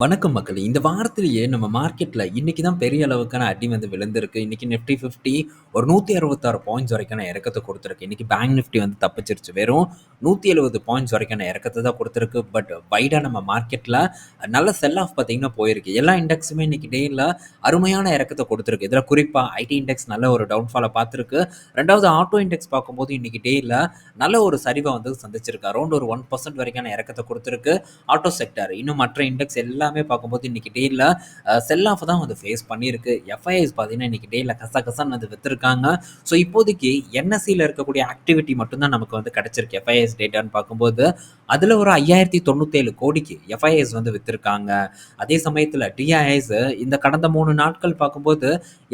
வணக்கம் மக்களே! இந்த வாரத்திலேயே நம்ம மார்க்கெட்டில் இன்றைக்கி தான் பெரிய அளவுக்கான அடி வந்து விழுந்திருக்கு. இன்றைக்கி நிஃப்டி 50 ஒரு 166 பாயிண்ட்ஸ் வரைக்கான இறக்கத்தை கொடுத்துருக்கு இன்றைக்கி பேங்க் நிஃப்டி வந்து தப்பிச்சிருச்சு. வெறும் 170 பாயிண்ட்ஸ் வரைக்கான இறக்கத்தை தான் கொடுத்துருக்கு பட் வைடாக நம்ம மார்க்கெட்டில் நல்ல செல் ஆஃப் பார்த்திங்கன்னா போயிருக்கு. எல்லா இண்டெக்ஸுமே இன்றைக்கி டேல அருமையான இறக்கத்தை கொடுத்துருக்கு இதில் குறிப்பாக ஐடி இண்டெக்ஸ் நல்ல ஒரு டவுன்ஃபாலை பார்த்துருக்கு ரெண்டாவது ஆட்டோ இண்டெக்ஸ் பார்க்கும்போது இன்றைக்கி டேல நல்ல ஒரு சரிவை வந்து சந்திச்சிருக்கு. அரௌண்ட் ஒரு ஒன் பர்சன்ட் வரைக்கான இறக்கத்தை கொடுத்துருக்கு ஆட்டோ செக்டார். இன்னும் மற்ற இண்டெக்ஸ் எல்லாம் எல்லாமே பார்க்கும்போது இன்னைக்கு டேல செல் ஆஃப் தான் வந்து ஃபேஸ் பண்ணியிருக்கு. எஃப்ஐஎஸ் பார்த்தீங்கன்னா இன்னைக்கு டேல கச கசன்னு வந்து வித்திருக்காங்க. ஸோ இப்போதைக்கு என்எஸ்சியில் இருக்கக்கூடிய ஆக்டிவிட்டி மட்டும்தான் நமக்கு வந்து கிடைச்சிருக்கு. எஃப்ஐஎஸ் டேட்டான்னு பார்க்கும்போது, அதில் ஒரு 5097 கோடிக்கு எஃப்ஐஎஸ் வந்து விற்றுருக்காங்க அதே சமயத்தில் டிஐஎஸ் இந்த கடந்த மூணு நாட்கள் பார்க்கும்போது,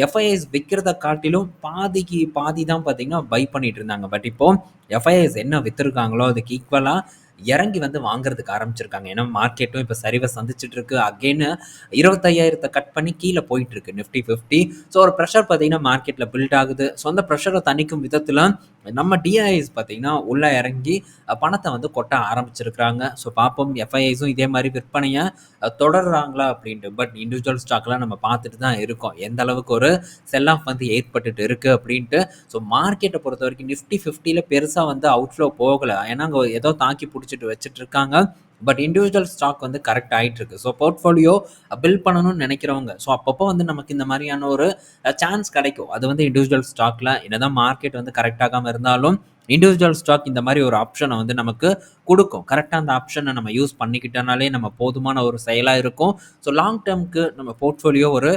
எஃப்ஐஎஸ் விற்கிறத காட்டிலும் பாதிக்கு பாதி தான் பார்த்தீங்கன்னா பை பண்ணிட்டு இருந்தாங்க. பட் இப்போ எஃப்ஐஎஸ் என்ன விற்றுருக்காங்களோ அதுக்கு ஈக்குவலாக இறங்கி வந்து வாங்குறதுக்கு ஆரம்பிச்சிருக்காங்க. ஏன்னா மார்க்கெட்டும் இப்போ சரிவை சந்திச்சுட்டு இருக்கு. அகைன் 25,000த்த கட் பண்ணி கீழே போயிட்டு இருக்கு நிஃப்டி 50. ஸோ ஒரு ப்ரெஷர் பார்த்தீங்கன்னா மார்க்கெட்டில் பில்ட் ஆகுது. ஸோ அந்த ப்ரெஷரை தணிக்கும் விதத்தில் நம்ம டிஐஸ் பார்த்தீங்கன்னா உள்ளே இறங்கி பணத்தை வந்து கொட்ட ஆரம்பிச்சிருக்காங்க. ஸோ பார்ப்போம் எஃப்ஐஐஸும் இதே மாதிரி விற்பனையை தொடர்றாங்களா அப்படின்ட்டு பட் இண்டிவிஜுவல் ஸ்டாக்லாம் நம்ம பார்த்துட்டு தான் இருக்கோம். எந்த அளவுக்கு ஒரு செல் ஆஃப் வந்து ஏற்பட்டுட்டு இருக்குது அப்படின்ட்டு ஸோ மார்க்கெட்டை பொறுத்த வரைக்கும் நிஃப்டி ஃபிஃப்டியில் பெருசாக வந்து அவுட்ஃப்ளோ போகலை ஏன்னா அங்கே ஏதோ தாக்கி பிடிச்சிட்டு வச்சுட்டு இருக்காங்க. பட் இண்டிவிஜுவல் ஸ்டாக் வந்து கரெக்ட் ஆயிட்டு இருக்கு. ஸோ போர்ட்ஃபோலியோ பில்ட் பண்ணணும்னு நினைக்கிறவங்க ஸோ அப்பப்போ வந்து நமக்கு இந்த மாதிரியான ஒரு சான்ஸ் கிடைக்கும். அது வந்து இண்டிவிஜுவல் ஸ்டாக்ல என்னதான் மார்க்கெட் வந்து கரெக்ட் ஆகாமல் இருந்தாலும், இண்டிவிஜுவல் ஸ்டாக் இந்த மாதிரி ஒரு ஆப்ஷனை வந்து நமக்கு கொடுக்கும் கரெக்டாக அந்த ஆப்ஷனை நம்ம யூஸ் பண்ணிக்கிட்டனாலே நம்ம போதுமான ஒரு செயலாக இருக்கும். ஸோ லாங் டேர்முக்கு நம்ம போர்ட்ஃபோலியோ ஒரு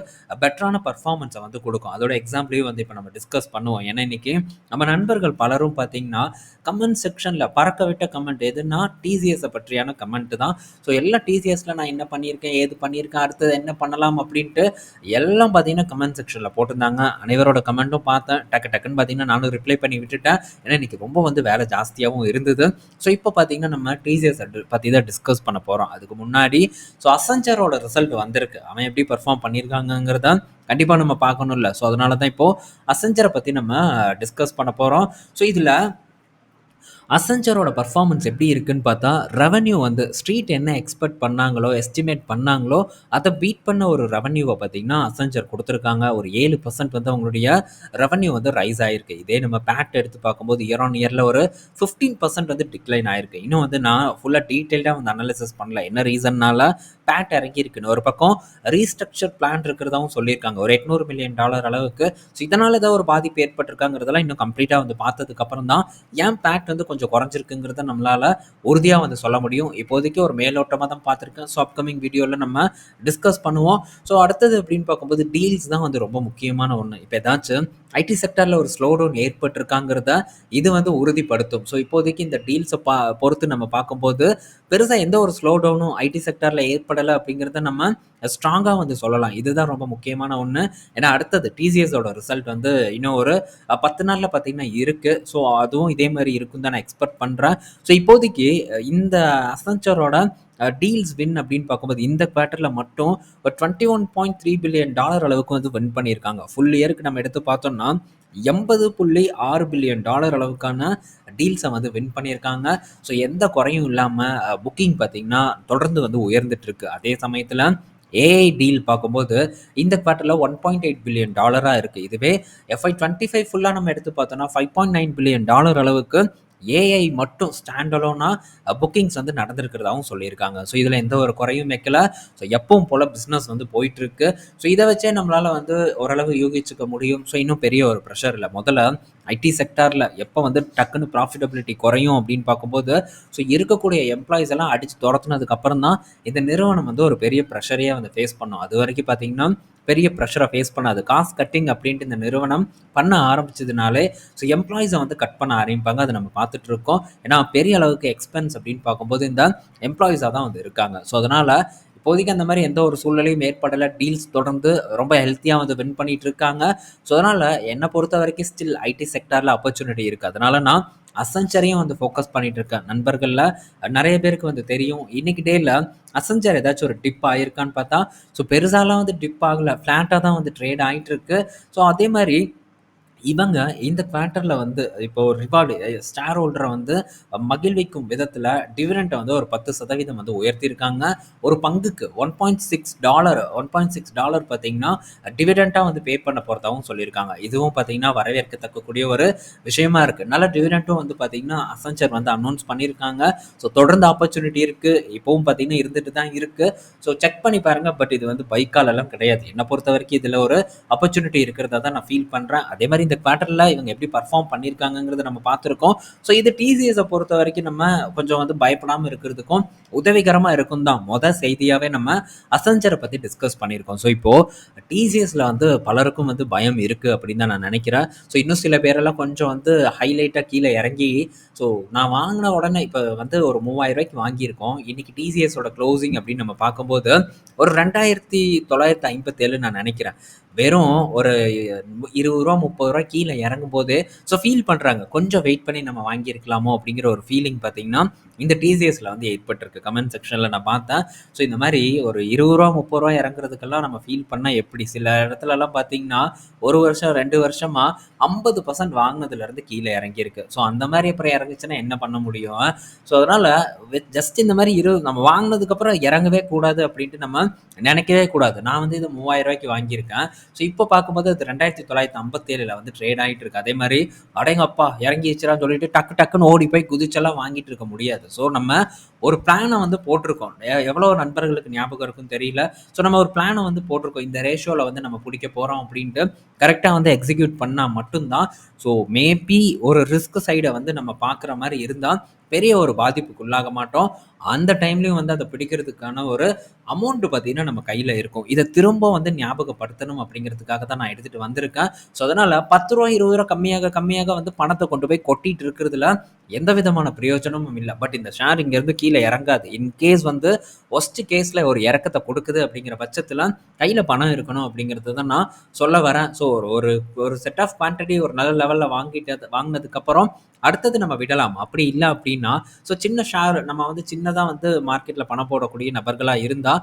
பெட்டரான பர்ஃபார்மன்ஸை வந்து கொடுக்கும் அதோட எக்ஸாம்பிளையும் வந்து இப்போ நம்ம டிஸ்கஸ் பண்ணுவோம். ஏன்னா இன்னைக்கு நம்ம நண்பர்கள் பலரும் பார்த்தீங்கன்னா, கமெண்ட் செக்ஷனில் பறக்க விட்ட கமெண்ட் எதுன்னா டிசிஎஸை பற்றியான கமெண்ட் தான். ஸோ எல்லாம் டிசிஎஸில் நான் என்ன பண்ணியிருக்கேன், ஏது பண்ணியிருக்கேன், அடுத்தது என்ன பண்ணலாம் அப்படின்ட்டு எல்லாம் பார்த்தீங்கன்னா கமெண்ட் செக்ஷனில் போட்டிருந்தாங்க. அனைவரோட கமெண்ட்டும் பார்த்தேன். டக்கு டக்குன்னு பார்த்தீங்கன்னா நானும் ரிப்ளை பண்ணி விட்டுட்டேன். ஏன்னா இன்றைக்கி ரொம்ப வந்து வேலை ஜாஸ்தியாகவும் இருந்தது. ஸோ இப்போ பார்த்தீங்கன்னா நம்ம டிசிஎஸ் பற்றி தான் டிஸ்கஸ் பண்ண போகிறோம் அதுக்கு முன்னாடி ஸோ அசஞ்சரோட ரிசல்ட் வந்திருக்கு. அவன் எப்படி பர்ஃபார்ம் பண்ணியிருக்காங்கங்கிறத கண்டிப்பாக நம்ம பார்க்கணும்ல. ஸோ அதனால தான் இப்போது அசஞ்சரை பற்றி நம்ம டிஸ்கஸ் பண்ண போகிறோம் ஸோ இதில் அசென்ச்சரோட பர்ஃபார்மன்ஸ் எப்படி இருக்குன்னு பார்த்தா, ரெவன்யூ வந்து ஸ்ட்ரீட் என்ன எக்ஸ்பெக்ட் பண்ணாங்களோ, எஸ்டிமேட் பண்ணாங்களோ, அதை பீட் பண்ண ஒரு ரெவன்யூவை பார்த்தீங்கன்னா அசென்ச்சர் கொடுத்துருக்காங்க ஒரு ஏழு பர்சன்ட் வந்து அவங்களுடைய ரெவன்யூ வந்து ரைஸ் ஆயிருக்கு. இதே நம்ம பேட் எடுத்து பார்க்கும்போது இயர் ஆன் இயரில் ஒரு 15% வந்து டிக்ளைன் ஆயிருக்கு. இன்னும் வந்து நான் ஃபுல்லாக டீட்டெயில்டாக வந்து அனலிசிஸ் பண்ணல. என்ன ரீசன்னால பேட் இறங்கியிருக்குன்னு. ஒரு பக்கம் ரீஸ்ட்ரக்சர் பிளான் இருக்கிறதாவும் சொல்லியிருக்காங்க. ஒரு எட்நூறு மில்லியன் டாலர் அளவுக்கு. ஸோ இதனால ஏதாவது ஒரு பாதிப்பு ஏற்பட்டிருக்காங்கிறதெல்லாம் இன்னும் கம்ப்ளீட்டாக வந்து பார்த்ததுக்கப்புறம் தான், ஏன் பேட் வந்து கொஞ்சம் கொஞ்சம் குறைஞ்சிருக்குங்கிறத நம்மளால் உறுதியாக வந்து சொல்ல முடியும். இப்போதைக்கு ஒரு மேலோட்டமாக தான் பார்த்துருக்கேன் ஸோ அப்கமிங் வீடியோவில் நம்ம டிஸ்கஸ் பண்ணுவோம். ஸோ அடுத்தது அப்படின்னு பார்க்கும்போது டீல்ஸ் தான் வந்து ரொம்ப முக்கியமான ஒன்று இப்போ ஏதாச்சும் ஐடி செக்டரில் ஒரு ஸ்லோ டவுன் ஏற்பட்டிருக்காங்கிறத இது வந்து உறுதிப்படுத்தும். ஸோ இப்போதைக்கு இந்த டீல்ஸை பா பொறுத்து நம்ம பார்க்கும்போது, பெருசாக எந்த ஒரு ஸ்லோ டவுனும் ஐடி செக்டரில் ஏற்படலை அப்படிங்கிறத நம்ம ஸ்ட்ராங்காக வந்து சொல்லலாம். இதுதான் ரொம்ப முக்கியமான ஒன்று ஏன்னா அடுத்தது டிசிஎஸோட ரிசல்ட் வந்து இன்னும் ஒரு பத்து நாளில் பார்த்தீங்கன்னா இருக்குது ஸோ அதுவும் இதே மாதிரி இருக்குன்னு தான் நான் எக்ஸ்பெக்ட் பண்ணுறேன் ஸோ இப்போதைக்கு இந்த அசன்ச்சரோட டீல்ஸ் வின் அப்படின்னு பார்க்கும்போது, இந்த குவார்ட்டரில் மட்டும் ஒரு $21.3 பில்லியன் டாலர் அளவுக்கு வந்து வின் பண்ணியிருக்காங்க. ஃபுல் இயருக்கு நம்ம எடுத்து பார்த்தோம்னா, $80.6 பில்லியன் டாலர் அளவுக்கான டீல்ஸை வந்து வின் பண்ணியிருக்காங்க. ஸோ எந்த குறையும் இல்லாமல் புக்கிங் பார்த்தீங்கன்னா, தொடர்ந்து வந்து உயர்ந்துட்டு இருக்கு. அதே சமயத்தில் ஏஐ டீல் பார்க்கும்போது, இந்த பாட்டில் ஒன் பாயிண்ட் எயிட் பில்லியன் டாலராக இருக்குது இதுவே எஃப்ஐ 25 ஃபுல்லா நம்ம எடுத்து பார்த்தோன்னா five point nine billion dollar அளவுக்கு ஏஐ மட்டும் ஸ்டாண்டலோனா புக்கிங்ஸ் வந்து நடந்திருக்கிறதாகவும் சொல்லியிருக்காங்க. ஸோ இதில் எந்த ஒரு குறையும் வைக்கல. ஸோ எப்பவும் போல் பிஸ்னஸ் வந்து போயிட்டுருக்கு ஸோ இதை வச்சே நம்மளால் வந்து ஓரளவு யூகிச்சுக்க முடியும். ஸோ இன்னும் பெரிய ஒரு ப்ரெஷர் இல்லை முதல்ல ஐடி செக்டாரில் எப்போ வந்து டக்குன்னு ப்ராஃபிட்டபிலிட்டி குறையும் அப்படின்னு பார்க்கும்போது, ஸோ இருக்கக்கூடிய எம்ப்ளாயிஸ் எல்லாம் அடித்து துரத்துனதுக்கப்புறம் தான் இந்த நிறுவனம் வந்து ஒரு பெரிய ப்ரெஷரையே வந்து ஃபேஸ் பண்ணும். அது வரைக்கும் பார்த்தீங்கன்னா, பெரிய ப்ரெஷரை ஃபேஸ் பண்ணாது. காஸ்ட் கட்டிங் அப்படின்ட்டு இந்த நிறுவனம் பண்ண ஆரம்பிச்சதுனாலே, ஸோ எம்ப்ளாயிஸை வந்து கட் பண்ண ஆரம்பிப்பாங்க. அதை நம்ம பார்த்துட்டு இருக்கோம். ஏன்னா பெரிய அளவுக்கு எக்ஸ்பென்ஸ் அப்படின்னு பார்க்கும்போது இந்த எம்ப்ளாயிஸாக தான் வந்து இருக்காங்க. ஸோ அதனால் இப்போதைக்கு அந்த மாதிரி எந்த ஒரு சூழ்நிலையும் ஏற்படலை டீல்ஸ் தொடர்ந்து ரொம்ப ஹெல்த்தியாக வந்து வின் பண்ணிட்டு இருக்காங்க. ஸோ அதனால் என்னை பொறுத்த வரைக்கும் ஸ்டில் ஐடி செக்டாரில் ஆப்பர்ச்சுனிட்டி இருக்குது அதனால நான் அசஞ்சரையும் வந்து ஃபோக்கஸ் பண்ணிட்டு இருக்கேன். நண்பர்களில் நிறைய பேருக்கு வந்து தெரியும். இன்னைக்கு டேயில் அசஞ்சர் ஏதாச்சும் ஒரு டிப் ஆகிருக்கான்னு பார்த்தா, ஸோ பெருசாலாம் வந்து டிப் ஆகலை ஃப்ளாட்டாக தான் வந்து ட்ரேட் ஆகிட்டு இருக்கு. ஸோ அதே மாதிரி இவங்க இந்த குவார்ட்டர்ல வந்து இப்போ ஒரு ரிவார்டு ஸ்டார் ஹோல்டரை வந்து மகிழ்விக்கும் விதத்துல டிவிடெண்ட்டை வந்து ஒரு 10% வந்து உயர்த்தியிருக்காங்க. ஒரு பங்குக்கு $1.6 $1.6 பார்த்தீங்கன்னா, டிவிடெண்ட்டாக வந்து பே பண்ண போகிறதாகவும் சொல்லியிருக்காங்க. இதுவும் பார்த்தீங்கன்னா, வரவேற்கத்தக்கக்கூடிய ஒரு விஷயமா இருக்கு. நல்ல டிவிடெண்ட்டும் வந்து பார்த்தீங்கன்னா, அசன்சர் வந்து அனௌன்ஸ் பண்ணியிருக்காங்க. ஸோ தொடர்ந்து ஆப்பர்ச்சுனிட்டி இருக்கு. இப்பவும் பார்த்தீங்கன்னா, இருந்துட்டு தான் இருக்கு. ஸோ செக் பண்ணி பாருங்க. பட் இது வந்து பைக்கால் எல்லாம் கிடையாது. என்னை பொறுத்த வரைக்கும் இதில் ஒரு ஆப்பர்ச்சுனிட்டி இருக்கிறதா தான் நான் ஃபீல் பண்ணுறேன் அதே மாதிரி இந்த குவார்ட்டர்ல இவங்க எப்படி பர்ஃபார்ம் பண்ணியிருக்காங்கிறத நம்ம பார்த்துருக்கோம். ஸோ இது டிசிஎஸ்ஸை பொறுத்த வரைக்கும் நம்ம கொஞ்சம் வந்து பயப்படாமல் இருக்கிறதுக்கும் உதவிகரமாக இருக்கும் தான். மொதல் செய்தியாகவே நம்ம அசஞ்சரை பற்றி டிஸ்கஸ் பண்ணியிருக்கோம். ஸோ இப்போது டிசிஎஸில் வந்து பலருக்கும் வந்து பயம் இருக்குது அப்படின்னு தான் நான் நினைக்கிறேன் ஸோ இன்னும் சில பேரெல்லாம் கொஞ்சம் வந்து ஹைலைட்டாக கீழே இறங்கி ஸோ நான் வாங்கின உடனே இப்போ வந்து ஒரு மூவாயிரம் ரூபாய்க்கு வாங்கியிருக்கோம். இன்னைக்கு டிசிஎஸோட க்ளோசிங் அப்படின்னு நம்ம பார்க்கும்போது ஒரு 2957 நான் நினைக்கிறேன் வெறும் ஒரு இருபது ரூபா முப்பது ரூபா கீழே இறங்கும் போது ஸோ ஃபீல் பண்ணுறாங்க கொஞ்சம் வெயிட் பண்ணி நம்ம வாங்கியிருக்கலாமோ அப்படிங்கிற ஒரு ஃபீலிங் பார்த்தீங்கன்னா, இந்த டிசிஎஸ்ல வந்து ஏற்பட்டிருக்கு. கமெண்ட் செக்ஷன்ல நான் பார்த்தேன். ஸோ இந்த மாதிரி ஒரு இருபது ரூபா முப்பது ரூபா இறங்குறதுக்கெல்லாம் நம்ம ஃபீல் பண்ணா எப்படி? சில இடத்துலலாம் பார்த்தீங்கன்னா, ஒரு வருஷம் ரெண்டு வருஷமா 50% வாங்குனதுலருந்து கீழ இறங்கியிருக்கு. ஸோ அந்த மாதிரி அப்புறம் இறங்குச்சுன்னா என்ன பண்ண முடியும்? ஸோ அதனால ஜஸ்ட் இந்த மாதிரி இரு நம்ம வாங்கினதுக்கப்புறம் இறங்கவே கூடாது அப்படின்ட்டு நம்ம நினைக்கவே கூடாது. நான் வந்து இது மூவாயிரம் ரூபாய்க்கு வாங்கியிருக்கேன். ஸோ இப்போ பார்க்கும்போது அது 2957ல வந்து ட்ரேட் ஆகிட்டு இருக்கு. அதே மாதிரி அடையங்கப்பா இறங்கிருச்சுடான்னு சொல்லிட்டு டக்கு டக்குன்னு ஓடி போய் குதிச்செல்லாம் வாங்கிட்டு இருக்க முடியாது. ஸோ நம்ம ஒரு பிளானை வந்து போட்டிருக்கோம். எவ்வளோ நண்பர்களுக்கு ஞாபகம் இருக்குன்னு தெரியல. ஸோ நம்ம ஒரு பிளானை வந்து போட்டிருக்கோம். இந்த ரேஷியோவில் வந்து நம்ம பிடிக்க போகிறோம் அப்படின்ட்டு கரெக்டாக வந்து எக்ஸிக்யூட் பண்ணால் மட்டும்தான் ஸோ மேபி ஒரு ரிஸ்க் சைடை வந்து நம்ம பார்க்குற மாதிரி இருந்தால் பெரிய ஒரு பாதிப்புக்கு உள்ளாக மாட்டோம். அந்த டைம்லையும் வந்து அதை பிடிக்கிறதுக்கான ஒரு அமௌண்ட்டு பார்த்தீங்கன்னா, நம்ம கையில் இருக்கும். இதை திரும்ப வந்து ஞாபகப்படுத்தணும் அப்படிங்கிறதுக்காக தான் நான் எடுத்துகிட்டு வந்திருக்கேன். ஸோ அதனால் பத்து ரூபா இருபது ரூபா கம்மியாக கம்மியாக வந்து பணத்தை கொண்டு போய் கொட்டிட்டு இருக்கிறதுல எந்த விதமான பிரயோஜனமும் இல்லை பட் இந்த ஷேர் இங்கேருந்து கீழே இறங்காது. இன்கேஸ் வந்து ஒஸ்ட் கேஸில் ஒரு இறக்கத்தை கொடுக்குது அப்படிங்கிற பட்சத்தில் கையில் பணம் இருக்கணும் அப்படிங்கிறது தான் நான் சொல்ல வரேன். ஸோ ஒரு ஒரு செட் ஆஃப் குவான்டிட்டி ஒரு நல்ல லெவலில் வாங்கிட்டு வாங்கினதுக்கப்புறம் அடுத்தது நம்ம விடலாம். அப்படி இல்லை அப்படின்னா, ஸோ சின்ன ஷேர் நம்ம வந்து சின்னதாக வந்து மார்க்கெட்டில் பணம் போடக்கூடிய நபர்களாக இருந்தால்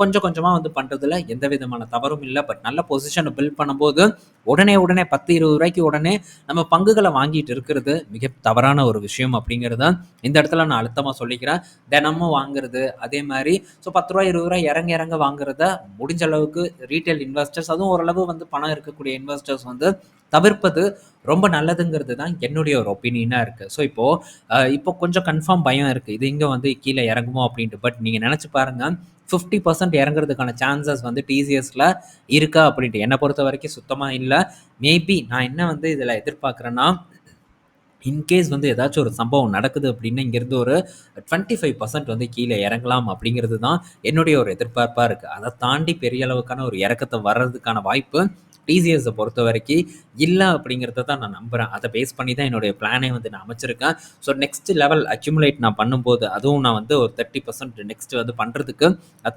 கொஞ்சம் கொஞ்சமாக வந்து பண்ணுறதுல எந்த விதமான தவறும் இல்லை பட் நல்ல பொசிஷனை பில்ட் பண்ணும்போது, உடனே உடனே பத்து இருபது ரூபாய்க்கு உடனே நம்ம பங்குகளை வாங்கிட்டு இருக்கிறது மிக தவறான ஒரு விஷயம் அப்படிங்கிறத இந்த இடத்துல நான் அழுத்தமாக சொல்லிக்கிறேன். தினமும் வாங்குறது, அதே மாதிரி ஸோ ரூ. 10 ரூ. 20 இறங்க இறங்க வாங்குறத முடிஞ்ச அளவுக்கு ரீட்டைல் இன்வெஸ்டர்ஸ் அதுவும் ஓரளவு வந்து பணம் இருக்கக்கூடிய இன்வெஸ்டர்ஸ் வந்து தவிர்ப்பது ரொம்ப நல்லதுங்கிறது தான் என்னுடைய ஒரு ஒப்பீனியனாக இருக்குது ஸோ இப்போது இப்போ கொஞ்சம் கன்ஃபார்ம் பயம் இருக்குது இது இங்கே வந்து கீழே இறங்குமோ அப்படின்ட்டு. பட் நீங்கள் நினச்சி பாருங்கள் ஃபிஃப்டி பர்சன்ட் இறங்குறதுக்கான சான்சஸ் வந்து டிசிஎஸில் இருக்கா அப்படின்ட்டு. என்னை பொறுத்த வரைக்கும் சுத்தமாக இல்லை மேபி நான் என்ன வந்து இதில் எதிர்பார்க்குறேன்னா, இன்கேஸ் வந்து ஏதாச்சும் ஒரு சம்பவம் நடக்குது அப்படின்னா, இங்கேருந்து ஒரு 25% வந்து கீழே இறங்கலாம் அப்படிங்கிறது தான் என்னுடைய ஒரு எதிர்பார்ப்பாக இருக்குது அதை தாண்டி பெரிய அளவுக்கான ஒரு இறக்கத்தை வர்றதுக்கான வாய்ப்பு டிசியர்ஸை பொறுத்த வரைக்கும் இல்லை அப்படிங்கிறத தான் நான் நம்புறேன். அதை பேஸ் பண்ணி தான் என்னுடைய பிளானே வந்து நான் அமைச்சிருக்கேன். ஸோ நெக்ஸ்ட் லெவல் அக்யூமுலேட் நான் பண்ணும்போது, அதுவும் நான் வந்து ஒரு 30% நெக்ஸ்ட் வந்து பண்ணுறதுக்கு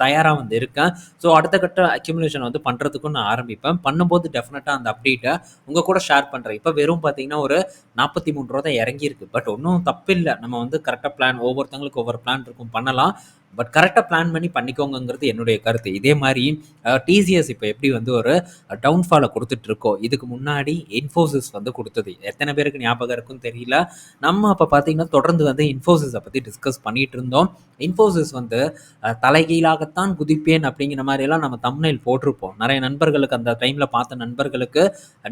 தயாராக வந்து இருக்கேன். ஸோ அடுத்த கட்ட அக்யூமுலேஷன் வந்து பண்ணுறதுக்கும் நான் ஆரம்பிப்பேன். பண்ணும்போது டெஃபினட்டாக அந்த அப்டேட்டை உங்கள் கூட ஷேர் பண்ணுறேன் இப்போ வெறும் பார்த்தீங்கன்னா, ஒரு நாற்பத்தி மூணு ரூபா தான் இறங்கியிருக்கு. பட் ஒன்றும் தப்பில்லை நம்ம வந்து கரெக்டாக பிளான் ஒவ்வொருத்தவங்களுக்கு ஒவ்வொரு பிளான் இருக்கும் பண்ணலாம். பட் கரெக்டாக பிளான் பண்ணி பண்ணிக்கோங்கிறது என்னுடைய கருத்து. இதே மாதிரி டிசிஎஸ் இப்போ எப்படி வந்து ஒரு டவுன்ஃபாலை குடுத்துட்டு இருக்கோ, இதுக்கு முன்னாடி இன்ஃபோசிஸ் வந்து கொடுத்தது எத்தனை பேருக்கு ஞாபகம் இருக்குன்னு தெரியல. நம்ம அப்போ பார்த்தீங்கன்னா, தொடர்ந்து வந்து இன்ஃபோசிஸை பற்றி டிஸ்கஸ் பண்ணிட்டு இருந்தோம். இன்ஃபோசிஸ் வந்து தலைகீழாகத்தான் குதிப்பேன் அப்படிங்கிற மாதிரியெல்லாம் நம்ம தம்ப்நெயில் போட்டிருப்போம். நிறைய நண்பர்களுக்கு அந்த டைமில் பார்த்த நண்பர்களுக்கு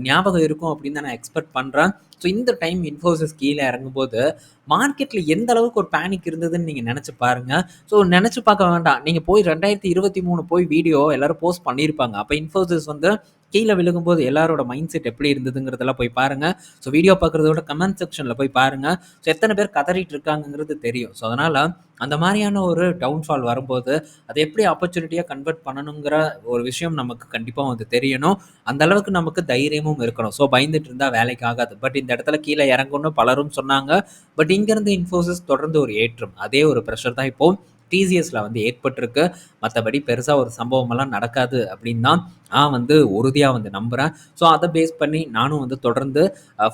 ஞாபகம் இருக்கும் அப்படின்னு தான் நான் எக்ஸ்பெக்ட் பண்ணுறேன் ஸோ இந்த டைம் இன்ஃபோசிஸ் கீழே இறங்கும்போது, மார்க்கெட்டில் எந்த அளவுக்கு ஒரு பேனிக் இருந்ததுன்னு நீங்கள் நினச்சி பாருங்கள் ஸோ நினச்சி பார்க்க வேண்டாம். நீங்கள் போய் 2023 போய் வீடியோ எல்லோரும் போஸ்ட் பண்ணியிருப்பாங்க. அப்போ இன்ஃபோசிஸ் வந்து கீழே விழுகும்போது எல்லாரோட மைண்ட் செட் எப்படி இருந்ததுங்கிறதெல்லாம் போய் பாருங்க. ஸோ வீடியோ பார்க்குறதோட கமெண்ட் செக்ஷனில் போய் பாருங்க. ஸோ எத்தனை பேர் கதறிட்டு இருக்காங்கங்கிறது தெரியும். ஸோ அதனால் அந்த மாதிரியான ஒரு டவுன்ஃபால் வரும்போது, அதை எப்படி ஆப்பர்ச்சுனிட்டியாக கன்வெர்ட் பண்ணணுங்கிற ஒரு விஷயம் நமக்கு கண்டிப்பாக வந்து தெரியணும். அந்த அளவுக்கு நமக்கு தைரியமும் இருக்கணும். ஸோ பயந்துட்டு இருந்தால் வேலைக்கு ஆகாது. பட் இந்த இடத்துல கீழே இறங்கும்னு பலரும் சொன்னாங்க. பட் இங்கேருந்து இன்ஃபோசிஸ் தொடர்ந்து ஒரு ஏற்றம். அதே ஒரு ப்ரெஷர் தான் இப்போது டிசிஎஸில் வந்து ஏற்பட்டிருக்கு. மற்றபடி பெருசாக ஒரு சம்பவமெல்லாம் நடக்காது அப்படின்னு தான் நான் வந்து உறுதியாக வந்து நம்புகிறேன் ஸோ அதை பேஸ் பண்ணி நானும் வந்து தொடர்ந்து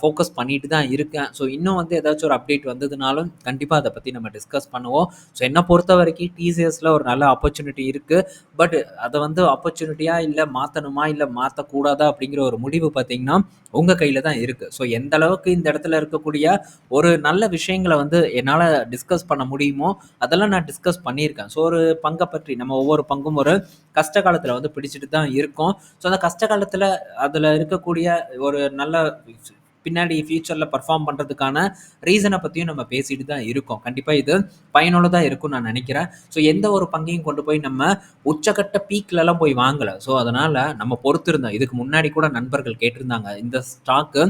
ஃபோக்கஸ் பண்ணிட்டு தான் இருக்கேன். ஸோ இன்னும் வந்து ஏதாச்சும் ஒரு அப்டேட் வந்ததுனாலும் கண்டிப்பாக அதை பற்றி நம்ம டிஸ்கஸ் பண்ணுவோம். ஸோ என்னை பொறுத்த வரைக்கும் டிசிஎஸில் ஒரு நல்ல ஆப்பர்ச்சுனிட்டி இருக்குது பட் அதை வந்து ஆப்பர்ச்சுனிட்டியாக இல்லை மாற்றணுமா இல்லை மாற்றக்கூடாதா அப்படிங்கிற ஒரு முடிவு பார்த்தீங்கன்னா, உங்கள் கையில் தான் இருக்குது ஸோ எந்த அளவுக்கு இந்த இடத்துல இருக்கக்கூடிய ஒரு நல்ல விஷயங்களை வந்து என்னால் டிஸ்கஸ் பண்ண முடியுமோ, அதெல்லாம் நான் டிஸ்கஸ் பண்ணியிருக்கேன். ஸோ ஒரு பங்கை பற்றி நம்ம ஒவ்வொரு பங்கும் ஒரு கஷ்ட காலத்தில் வந்து பிடிச்சிட்டு தான் இருக்கோம். ஸோ அந்த கஷ்ட காலத்தில் அதில் இருக்கக்கூடிய ஒரு நல்ல பின்னாடி ஃபியூச்சரில் பெர்ஃபார்ம் பண்ணுறதுக்கான ரீசனை பற்றியும் நம்ம பேசிட்டு தான் இருக்கோம். கண்டிப்பாக இது பயனுள்ளதாக இருக்கும்னு நான் நினைக்கிறேன் ஸோ எந்த ஒரு பங்கையும் கொண்டு போய் நம்ம உச்சகட்ட பீக்லலாம் போய் வாங்கலை ஸோ அதனால் நம்ம பொறுத்திருந்தோம். இதுக்கு முன்னாடி கூட நண்பர்கள் கேட்டிருந்தாங்க. இந்த ஸ்டாக்கு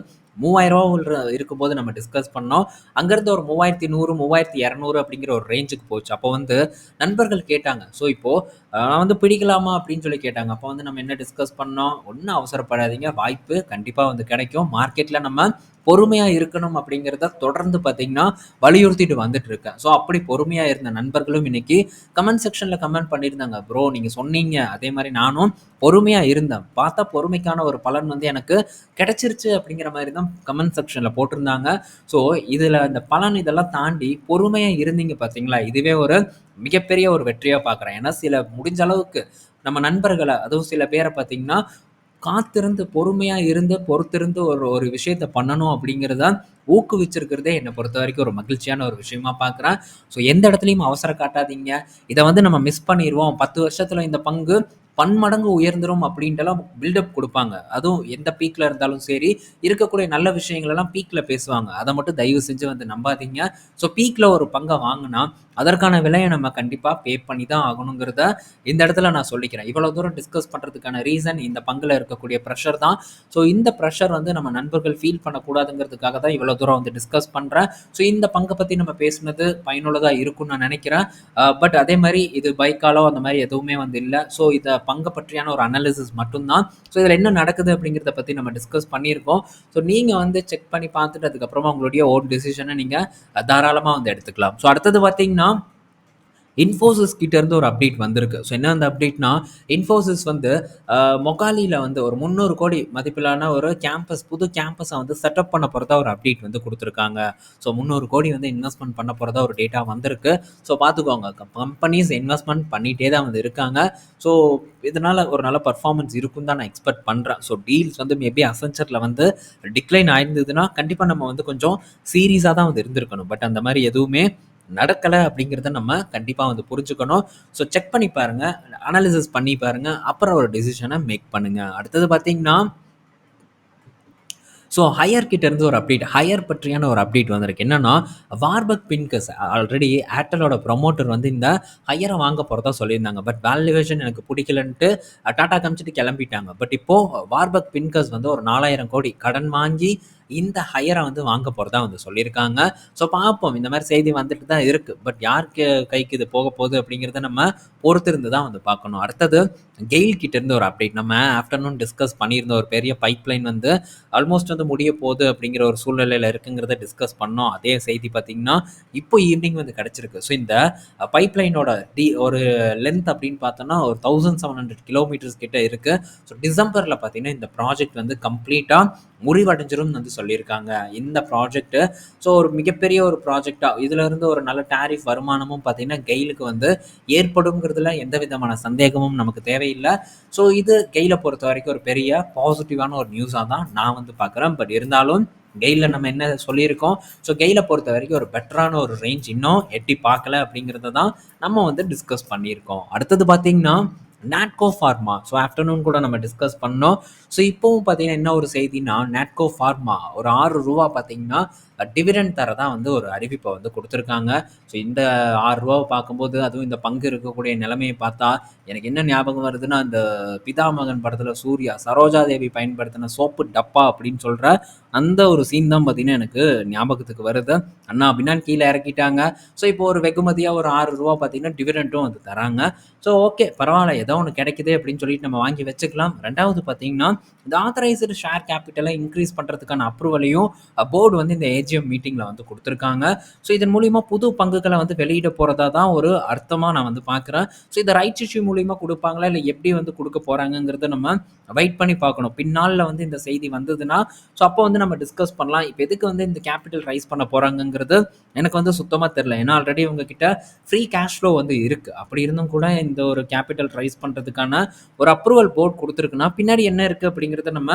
மூவாயிரரூவா இருக்கும்போது நம்ம டிஸ்கஸ் பண்ணோம். அங்கேருந்து ஒரு 3100, 3200 அப்படிங்கிற ஒரு ரேஞ்சுக்கு போச்சு. அப்போ வந்து நண்பர்கள் கேட்டாங்க. ஸோ இப்போது நான் வந்து பிடிக்கலாமா? அப்படின்னு சொல்லி கேட்டாங்க. அப்போ வந்து நம்ம என்ன டிஸ்கஸ் பண்ணோம்? ஒன்றும் அவசரப்படாதீங்க. வாய்ப்பு கண்டிப்பாக வந்து கிடைக்கும். மார்க்கெட்டில் நம்ம பொறுமையாக இருக்கணும் அப்படிங்கிறத தொடர்ந்து பார்த்தீங்கன்னா, வலியுறுத்திட்டு வந்துட்டு இருக்கேன். ஸோ அப்படி பொறுமையாக இருந்த நண்பர்களும் இன்னைக்கு கமெண்ட் செக்ஷனில் கமெண்ட் பண்ணியிருந்தாங்க. ப்ரோ நீங்கள் சொன்னீங்க. அதே மாதிரி நானும் பொறுமையாக இருந்தேன். பார்த்தா பொறுமைக்கான ஒரு பலன் வந்து எனக்கு கிடைச்சிருச்சு அப்படிங்கிற மாதிரி தான் கமெண்ட் செக்ஷனில் போட்டிருந்தாங்க. ஸோ இதில் இந்த பலன் இதெல்லாம் தாண்டி பொறுமையாக இருந்தீங்க பார்த்தீங்களா? இதுவே ஒரு மிகப்பெரிய ஒரு வெற்றியாக பார்க்குறேன். ஏன்னா சில முடிஞ்ச அளவுக்கு நம்ம நண்பர்களை அதுவும் சில பேரை பார்த்தீங்கன்னா, காத்திருந்து பொறுமையா இருந்து, பொறுத்திருந்து ஒரு ஒரு விஷயத்த பண்ணணும் அப்படிங்கிறத ஊக்குவிச்சிருக்கிறதே என்ன பொறுத்தவரைக்கும் ஒரு மகிழ்ச்சியான ஒரு விஷயமா பார்க்குறேன். ஸோ எந்த இடத்துலையும் அவசரம் காட்டாதீங்க. இதை வந்து நம்ம மிஸ் பண்ணிருவோம். 10 வருஷத்துல இந்த பங்கு பன்மடங்கு உயர்ந்துரும் அப்படின்ட்டுலாம் பில்டப் கொடுப்பாங்க அதுவும் எந்த பீக்ல இருந்தாலும் சரி, இருக்கக்கூடிய நல்ல விஷயங்களெல்லாம் பீக்ல பேசுவாங்க. அதை மட்டும் தயவு செஞ்சு வந்து நம்பாதீங்க. ஸோ பீக்ல ஒரு பங்கை வாங்கினா அதற்கான விலையை நம்ம கண்டிப்பாக பே பண்ணி தான் ஆகணுங்கிறத இந்த இடத்துல நான் சொல்லிக்கிறேன். இவ்வளோ தூரம் டிஸ்கஸ் பண்ணுறதுக்கான ரீசன் இந்த பங்கில் இருக்கக்கூடிய ப்ரெஷர் தான். ஸோ இந்த ப்ரெஷர் வந்து நம்ம நண்பர்கள் ஃபீல் பண்ணக்கூடாதுங்கிறதுக்காக தான் இவ்வளோ தூரம் வந்து டிஸ்கஸ் பண்ணுறேன் ஸோ இந்த பங்கை பற்றி நம்ம பேசுனது பயனுள்ளதாக இருக்கும்னு நான் நினைக்கிறேன் பட் அதே மாதிரி இது பைக்காலோ அந்த மாதிரி எதுவுமே வந்து இல்லை ஸோ இதை பங்கை பற்றியான ஒரு அனாலிசிஸ் மட்டும்தான் ஸோ இதில் என்ன நடக்குது அப்படிங்கிறத பற்றி நம்ம டிஸ்கஸ் பண்ணியிருக்கோம். ஸோ நீங்கள் வந்து செக் பண்ணி பார்த்துட்டு அதுக்கப்புறமா உங்களுடைய ஓன் டிசிஷனை நீங்கள் தாராளமாக வந்து எடுத்துக்கலாம். ஸோ அடுத்தது பார்த்தீங்கன்னா, இன்ஃபோசிஸ் கிட்டேருந்து ஒரு அப்டேட் வந்திருக்கு. ஸோ என்ன அந்த அப்டேட்னா, இன்ஃபோசிஸ் வந்து மொகாலியில் வந்து ஒரு 300 கோடி மதிப்பிலான ஒரு கேம்பஸ் புது கேம்பஸை வந்து செட்டப் பண்ண போகிறதா ஒரு அப்டேட் வந்து கொடுத்துருக்காங்க ஸோ 300 கோடி வந்து இன்வெஸ்ட்மெண்ட் பண்ண போகிறதா ஒரு டேட்டா வந்திருக்கு. ஸோ பார்த்துக்கோங்க. கம்பெனிஸ் இன்வெஸ்ட்மெண்ட் பண்ணிகிட்டே தான் வந்து இருக்காங்க. ஸோ இதனால் ஒரு நல்ல பர்ஃபார்மன்ஸ் இருக்கும்னு தான் நான் எக்ஸ்பெக்ட் பண்ணுறேன் ஸோ டீல்ஸ் வந்து மேபி அசென்ச்சர்ல வந்து டிக்ளைன் ஆயிருந்ததுன்னா, கண்டிப்பாக நம்ம வந்து கொஞ்சம் சீரியஸாக தான் வந்து இருந்திருக்கணும். பட் அந்த மாதிரி எதுவுமே நடக்கலை அப்படிங்கிறத நம்ம கண்டிப்பாக வந்து புரிஞ்சுக்கணும். ஸோ செக் பண்ணி பாருங்க. அனாலிசிஸ் பண்ணி பாருங்க. அப்புறம் ஒரு டிசிஷனை மேக் பண்ணுங்கள் அடுத்தது பார்த்தீங்கன்னா ஸோ ஹையர் இருந்து ஒரு அப்டேட். ஹையர் பற்றியான ஒரு அப்டேட் வந்திருக்கு. என்னென்னா வார்பக் பின்கஸ் ஆல்ரெடி ஏர்டெல்லோட ப்ரொமோட்டர் வந்து இந்த ஹையரை வாங்க போகிறதா சொல்லியிருந்தாங்க. பட் வேல்யூவேஷன் எனக்கு பிடிக்கலன்ட்டு டாடா காமிச்சுட்டு கிளம்பிட்டாங்க பட் இப்போது வார்பக் பின்கஸ் வந்து ஒரு 4000 கோடி கடன் வாங்கி இந்த ஹையரை வந்து வாங்க போகிறதா வந்து சொல்லியிருக்காங்க. ஸோ பார்ப்போம். இந்த மாதிரி செய்தி வந்துட்டு தான் இருக்குது பட் யாருக்கு கைக்கு இது போக போகுது அப்படிங்கிறத நம்ம பொறுத்திருந்து தான் வந்து பார்க்கணும். அடுத்தது கெயில் கிட்டேருந்து ஒரு அப்டேட். நம்ம ஆஃப்டர்நூன் டிஸ்கஸ் பண்ணியிருந்த ஒரு பெரிய பைப்லைன் வந்து ஆல்மோஸ்ட் வந்து முடிய போகுது அப்படிங்கிற ஒரு சூழ்நிலையில் இருக்குங்கிறத டிஸ்கஸ் பண்ணோம். அதே செய்தி பார்த்திங்கன்னா இப்போ ஈவினிங் வந்து கிடச்சிருக்கு ஸோ இந்த பைப்லைனோட டி ஒரு லென்த் அப்படின்னு பார்த்தோன்னா ஒரு 1700 கிலோமீட்டர்ஸ் கிட்ட இருக்குது ஸோ டிசம்பரில் பார்த்தீங்கன்னா, இந்த ப்ராஜெக்ட் வந்து கம்ப்ளீட்டாக முறிவடைஞ்சிரும்னு வந்து சொல்லியிருக்காங்க. இந்த ப்ராஜெக்ட்டு ஸோ ஒரு மிகப்பெரிய ஒரு ப்ராஜெக்டாக இதிலிருந்து ஒரு நல்ல டேரிஃப் வருமானமும் பார்த்தீங்கன்னா, கெயிலுக்கு வந்து ஏற்படுங்கிறதுல எந்த விதமான சந்தேகமும் நமக்கு தேவையில்லை ஸோ இது கெயிலை பொறுத்த வரைக்கும் ஒரு பெரிய பாசிட்டிவான ஒரு நியூஸாக தான் நான் வந்து பார்க்குறேன். பட் இருந்தாலும் கெயிலில் நம்ம என்ன சொல்லியிருக்கோம். ஸோ கெயில பொறுத்தவரைக்கும் ஒரு பெட்டரான ஒரு ரேஞ்ச் இன்னும் எட்டி பார்க்கல அப்படிங்கிறத தான் நம்ம வந்து டிஸ்கஸ் பண்ணியிருக்கோம். அடுத்தது பார்த்தீங்கன்னா, நாட்கோ ஃபார்மா. ஸோ ஆஃப்டர்நூன் கூட நம்ம டிஸ்கஸ் பண்ணோம். ஸோ இப்போவும் பார்த்தீங்கன்னா, என்ன ஒரு செய்தின்னா, நாட்கோ ஃபார்மா ஒரு ஆறு ரூபா பார்த்தீங்கன்னா, டிவிடெண்ட் தான் வந்து ஒரு அறிவிப்பை வந்து கொடுத்துருக்காங்க ஸோ இந்த ஆறு ரூபாவை பார்க்கும்போது, அதுவும் இந்த பங்கு இருக்கக்கூடிய நிலைமையை பார்த்தா, எனக்கு என்ன ஞாபகம் வருதுன்னா, அந்த பிதாமகன் படத்தில் சூர்யா, சரோஜா தேவி பயன்படுத்தின சோப்பு டப்பா அப்படின்னு சொல்கிற அந்த ஒரு சீன் தான் பார்த்தீங்கன்னா, எனக்கு ஞாபகத்துக்கு வருது. அண்ணா அப்படின்னா கீழே இறக்கிட்டாங்க. ஸோ இப்போ ஒரு வெகுமதியாக ஒரு ஆறு ரூபா பார்த்தீங்கன்னா, டிவிடெண்ட்டும் வந்து தராங்க. ஸோ ஓகே பரவாயில்ல ஏதோ ஒன்று கிடைக்குது அப்படின்னு சொல்லிட்டு நம்ம வாங்கி வச்சுக்கலாம். ரெண்டாவது பார்த்தீங்கன்னா, இந்த ஆத்தரைஸ்டு ஷேர் கேபிட்டலை இன்க்ரீஸ் பண்ணுறதுக்கான அப்ரூவலையும் போர்டு வந்து இந்த ஏஜ் ஏஜிஎம் மீட்டிங்கில் வந்து கொடுத்துருக்காங்க. ஸோ இதன் மூலிமா புது பங்குகளை வந்து வெளியிட போகிறதா தான் ஒரு அர்த்தமாக நான் வந்து பார்க்குறேன். ஸோ இதை ரைட்ஸ் இஷ்யூ மூலிமா கொடுப்பாங்களா? இல்லை எப்படி வந்து கொடுக்க போகிறாங்கங்கிறத நம்ம வெயிட் பண்ணி பார்க்கணும். பின்னாளில் வந்து இந்த செய்தி வந்ததுன்னா ஸோ அப்போ வந்து நம்ம டிஸ்கஸ் பண்ணலாம். இப்போ எதுக்கு வந்து இந்த கேபிட்டல் ரைஸ் பண்ண போகிறாங்கங்கிறது எனக்கு வந்து சுத்தமாக தெரில ஏன்னா ஆல்ரெடி உங்ககிட்ட ஃப்ரீ கேஷ் ஃப்ளோ வந்து இருக்குது அப்படி இருந்தும் கூட இந்த ஒரு கேபிட்டல் ரைஸ் பண்ணுறதுக்கான ஒரு அப்ரூவல் போர்ட் கொடுத்துருக்குன்னா பின்னாடி என்ன இருக்குது அப்படிங்கிறத நம்ம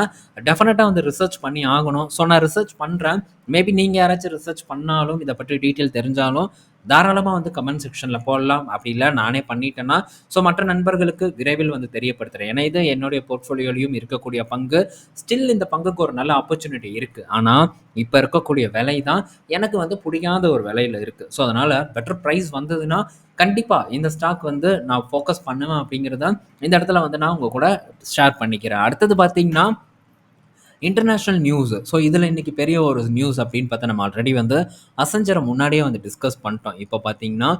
டெஃபினட்டாக வந்து ரிசர்ச் பண்ணி ஆகணும். ஸோ நான் ரிசர்ச் பண்ணுறேன் மேபி நீங்கள் யாராச்சும் ரிசர்ச் பண்ணாலும் இதை பற்றி டீட்டெயில் தெரிஞ்சாலும் தாராளமாக வந்து கமெண்ட் செக்ஷனில் போடலாம். அப்படி இல்லை நானே பண்ணிட்டேன்னா ஸோ மற்ற நண்பர்களுக்கு விரைவில் வந்து தெரியப்படுத்துகிறேன் ஏன்னா இது என்னுடைய போர்ட்ஃபோலியோலையும் இருக்கக்கூடிய பங்கு. ஸ்டில் இந்த பங்குக்கு ஒரு நல்ல ஆப்பர்ச்சுனிட்டி இருக்குது ஆனால் இப்போ இருக்கக்கூடிய விலை தான் எனக்கு வந்து பிடிக்காத ஒரு விலையில் இருக்குது ஸோ அதனால் பெட்டர் ப்ரைஸ் வந்ததுன்னா கண்டிப்பாக இந்த ஸ்டாக் வந்து நான் ஃபோக்கஸ் பண்ணுவேன் அப்படிங்கிறத இந்த இடத்துல வந்து நான் உங்கள் கூட ஷேர் பண்ணிக்கிறேன். அடுத்தது பார்த்தீங்கன்னா இன்டர்நேஷ்னல் நியூஸ் ஸோ இதில் இன்றைக்கி பெரிய ஒரு நியூஸ் அப்படின்னு பார்த்தா நம்ம ஆல்ரெடி வந்து அசஞ்சரை முன்னாடியே வந்து டிஸ்கஸ் பண்ணிட்டோம். இப்போ பார்த்தீங்கன்னா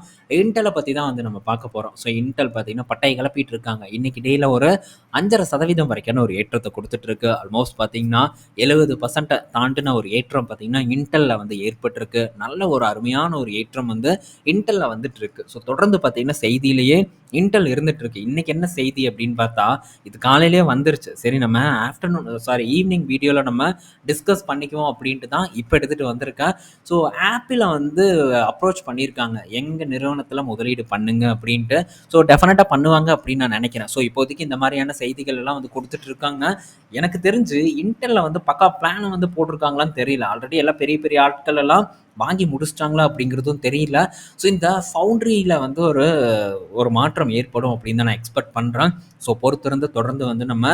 இன்டலை பற்றி தான் வந்து நம்ம பார்க்க போகிறோம் ஸோ இன்டல் பார்த்தீங்கன்னா பட்டையை கிளப்பிட்டு இருக்காங்க. இன்றைக்கி டேயில் ஒரு அஞ்சரை சதவீதம் வரைக்கான ஒரு ஏற்றத்தை கொடுத்துட்ருக்கு ஆல்மோஸ்ட் பார்த்தீங்கன்னா எழுபது பர்சன்ட்டை தாண்டின ஒரு ஏற்றம் பார்த்தீங்கன்னா இன்டெல்லில் வந்து ஏற்பட்டிருக்கு. நல்ல ஒரு அருமையான ஒரு ஏற்றம் வந்து இன்டலில் வந்துட்டு இருக்கு. ஸோ தொடர்ந்து பார்த்தீங்கன்னா செய்தியிலேயே இன்டல் இருந்துட்டு இருக்கு. இன்னைக்கு என்ன செய்தி அப்படின்னு பார்த்தா இது காலையிலேயே வந்துருச்சு. சரி நம்ம ஆஃப்டர்நூன் சாரி ஈவினிங் வீடியோவில் நம்ம டிஸ்கஸ் பண்ணிக்குவோம் அப்படின்ட்டு தான் இப்போ எடுத்துகிட்டு வந்திருக்கேன் ஸோ ஆப்பில் வந்து அப்ரோச் பண்ணியிருக்காங்க எங்கள் நிறுவனத்தில் முதலீடு பண்ணுங்க அப்படின்ட்டு. ஸோ டெஃபினட்டாக பண்ணுவாங்க அப்படின்னு நான் நினைக்கிறேன். ஸோ இப்போதைக்கு இந்த மாதிரியான செய்திகள் எல்லாம் வந்து கொடுத்துட்டு இருக்காங்க. எனக்கு தெரிஞ்சு இன்டெல்ல வந்து பக்கா பிளான் வந்து போட்டிருக்காங்களான்னு தெரியல. ஆல்ரெடி எல்லாம் பெரிய பெரிய ஆட்கள் எல்லாம் வாங்கி முடிச்சிட்டாங்களா அப்படிங்கிறதும் தெரியல. ஸோ இந்த ஃபவுண்ட்ரியில் வந்து ஒரு ஒரு மாற்றம் ஏற்படும் அப்படின்னு தான் நான் எக்ஸ்பெக்ட் பண்ணுறேன் ஸோ பொறுத்திருந்து தொடர்ந்து வந்து நம்ம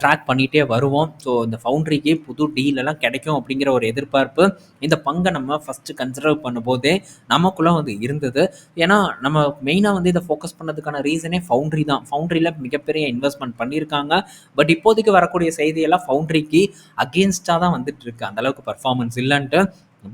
ட்ராக் பண்ணிகிட்டே வருவோம். ஸோ இந்த ஃபவுண்ட்ரிக்கு புது டீலெல்லாம் கிடைக்கும் அப்படிங்கிற ஒரு எதிர்பார்ப்பு இந்த பங்கை நம்ம ஃபஸ்ட்டு கன்சிடர் பண்ணும்போதே நமக்குள்ளே வந்து இருந்தது. ஏன்னா நம்ம மெயினாக வந்து இதை ஃபோக்கஸ் பண்ணதுக்கான ரீசனே ஃபவுண்ட்ரி தான். ஃபவுண்ட்ரியில் மிகப்பெரிய இன்வெஸ்ட்மெண்ட் பண்ணியிருக்காங்க. பட் இப்போதைக்கு வரக்கூடிய செய்தியெல்லாம் ஃபவுண்ட்ரிக்கு அகேன்ஸ்டாக தான் வந்துட்டு இருக்கு. அந்தளவுக்கு பர்ஃபார்மன்ஸ் இல்லைன்ட்டு.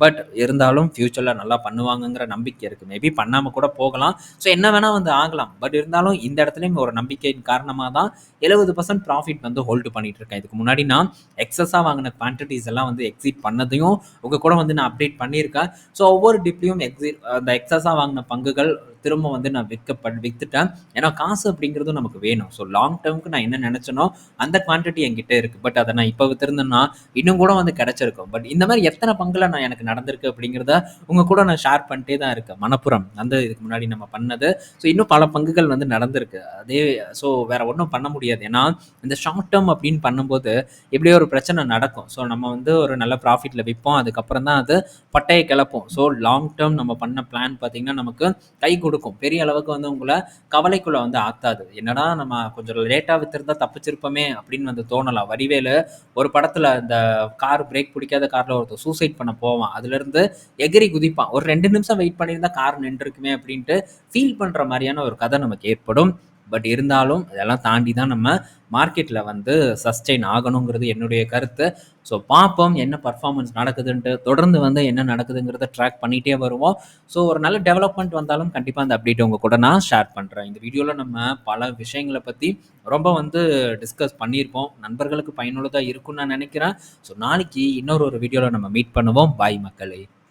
பட் இருந்தாலும் ஃப்யூச்சரில் நல்லா பண்ணுவாங்கங்கிற நம்பிக்கை இருக்குது மேபி பண்ணாமல் கூட போகலாம். ஸோ என்ன வேணால் வந்து ஆகலாம். பட் இருந்தாலும் இந்த இடத்துலையும் ஒரு நம்பிக்கையின் காரணமாக தான் எழுபது பர்சன்ட் ப்ராஃபிட் வந்து ஹோல்டு பண்ணிகிட்டு இருக்கேன் இதுக்கு முன்னாடி நான் எக்ஸஸாக வாங்கின குவான்டிட்டிஸ் எல்லாம் வந்து எக்ஸிட் பண்ணதையும் உங்கள் கூட வந்து நான் அப்டேட் பண்ணியிருக்கேன். ஸோ ஒவ்வொரு டிப்லையும் எக்ஸிட் அந்த எக்ஸஸாக வாங்கின பங்குகள் திரும்ப வந்து நான் விற்கப்பட் விற்றுட்டேன் ஏன்னா காசு அப்படிங்கிறதும் நமக்கு வேணும். ஸோ லாங் டேர்முக்கு நான் என்ன நினச்சனோ அந்த குவான்டிட்டி என்கிட்ட இருக்குது பட் அதை நான் இப்போ விற்றுருந்தேன்னா இன்னும் கூட வந்து கிடச்சிருக்கும். பட் இந்த மாதிரி எத்தனை பங்கில் நான் எனக்கு நடந்திருக்கு அப்படிங்கிறத உங்கள் கூட நான் ஷேர் பண்ணிட்டே தான் இருக்கேன். மனப்புறம். அந்த இதுக்கு முன்னாடி நம்ம பண்ணது. ஸோ இன்னும் பல பங்குகள் வந்து நடந்திருக்கு. அதே ஸோ வேறு ஒன்றும் பண்ண முடியாது. ஏன்னா இந்த ஷார்ட் டேர்ம் அப்படின்னு பண்ணும்போது எப்படியோ ஒரு பிரச்சனை நடக்கும். ஸோ நம்ம வந்து ஒரு நல்ல ப்ராஃபிட்டில் விற்போம் அதுக்கப்புறம் தான் அது பட்டையை கிளப்போம். ஸோ லாங் டேர்ம் நம்ம பண்ண பிளான் பார்த்திங்கன்னா நமக்கு கை கொடுக்கும். பெரிய அளவுக்கு வந்து உங்களை கவலைக்குள்ளே வந்து ஆத்தாது. என்னடா நம்ம கொஞ்சம் லேட்டாக வித்திருந்தா தப்பிச்சிருப்போமே அப்படின்னு வந்து தோணலாம். வடிவேலு ஒரு படத்தில் இந்த கார் பிரேக் பிடிக்காத காரில் ஒருத்தர் சூசைட் பண்ண போவான். அதுலேருந்து எகிரி குதிப்பான். ஒரு ரெண்டு நிமிஷம் வெயிட் பண்ணியிருந்தா கார் நின்றுருக்குமே அப்படின்ட்டு ஃபீல் பண்ணுற மாதிரியான ஒரு கதை நமக்கு ஏற்படும். பட் இருந்தாலும் இதெல்லாம் தாண்டி தான் நம்ம மார்க்கெட்டில் வந்து சஸ்டெயின் ஆகணுங்கிறது என்னுடைய கருத்து. ஸோ பார்ப்போம் என்ன பர்ஃபார்மன்ஸ் நடக்குதுன்ட்டு. தொடர்ந்து வந்து என்ன நடக்குதுங்கிறத ட்ராக் பண்ணிகிட்டே வருவோம். ஸோ ஒரு நல்ல டெவலப்மெண்ட் வந்தாலும் கண்டிப்பாக அந்த அப்டேட் உங்கள் கூட நான் ஷேர் பண்ணுறேன் இந்த வீடியோவில் நம்ம பல விஷயங்களை பற்றி ரொம்ப வந்து டிஸ்கஸ் பண்ணியிருப்போம். நண்பர்களுக்கு பயனுள்ளதாக இருக்கும்னு நான் நினைக்கிறேன். ஸோ நாளைக்கு இன்னொரு ஒரு வீடியோவில் நம்ம மீட் பண்ணுவோம். பாய் மக்களே.